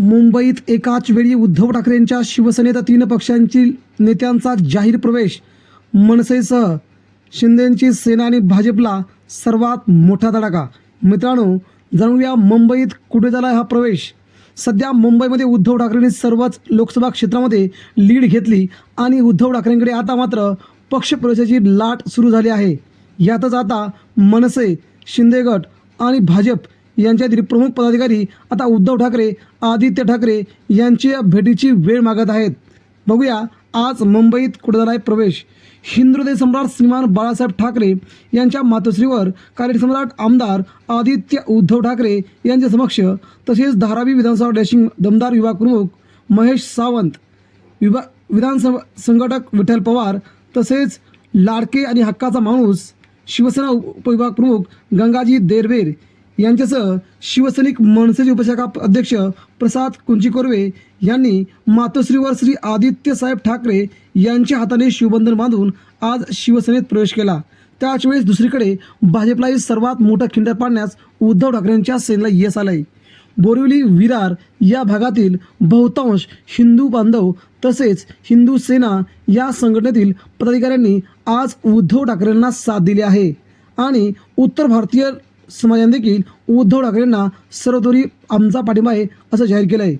मुंबईत एकाच वेळी उद्धव ठाकरेंच्या शिवसेनेत तीन पक्षांची नेत्यांचा जाहीर प्रवेश. मनसेसह शिंदेंची सेना आणि भाजपला सर्वात मोठा धडाका. मित्रांनो जाणूया मुंबईत कुठे झाला हा प्रवेश. सध्या मुंबईमध्ये उद्धव ठाकरेंनी सर्वच लोकसभा क्षेत्रामध्ये लीड घेतली आणि उद्धव ठाकरेंकडे आता मात्र पक्षप्रवेशाची लाट सुरू झाली आहे. यातच आता मनसे शिंदे गट आणि भाजप यांच्यातील प्रमुख पदाधिकारी आता उद्धव ठाकरे आदित्य ठाकरे यांच्या भेटीची वेळ मागत आहेत. बघूया आज मुंबईत कुठे झाला आहे प्रवेश हिंदुहृदय सम्राट श्रीमान बाळासाहेब ठाकरे यांच्या मातोश्रीवर कार्यसम्राट आमदार आदित्य उद्धव ठाकरे यांच्या समक्ष तसेच धारावी विधानसभा डॅशिंग दमदार विभाग प्रमुख महेश सावंत विभा विधानसभा संघटक विठ्ठल पवार तसेच लाडके आणि हक्काचा माणूस शिवसेना उपविभाग प्रमुख गंगाजी देरवेर यांच्यासह शिवसैनिक मनसेचे उपशाखा अध्यक्ष प्रसाद कुंचिकोर्वे यांनी मातोश्रीवर श्री आदित्य साहेब ठाकरे यांच्या हाताने शिवबंधन बांधून आज शिवसेनेत प्रवेश केला. त्याचवेळेस दुसरीकडे भाजपलाही सर्वात मोठं खिंडर पाडण्यास उद्धव ठाकरेंच्या सेनेला यश आलंय. बोरिवली विरार या भागातील बहुतांश हिंदू बांधव तसेच हिंदू सेना या संघटनेतील पदाधिकाऱ्यांनी आज उद्धव ठाकरेंना साथ दिली आहे. आणि उत्तर भारतीय समाजाने देखील उद्धव ठाकरेंना सर्वतोरी आमचा पाठिंबा आहे असं जाहीर केलं आहे.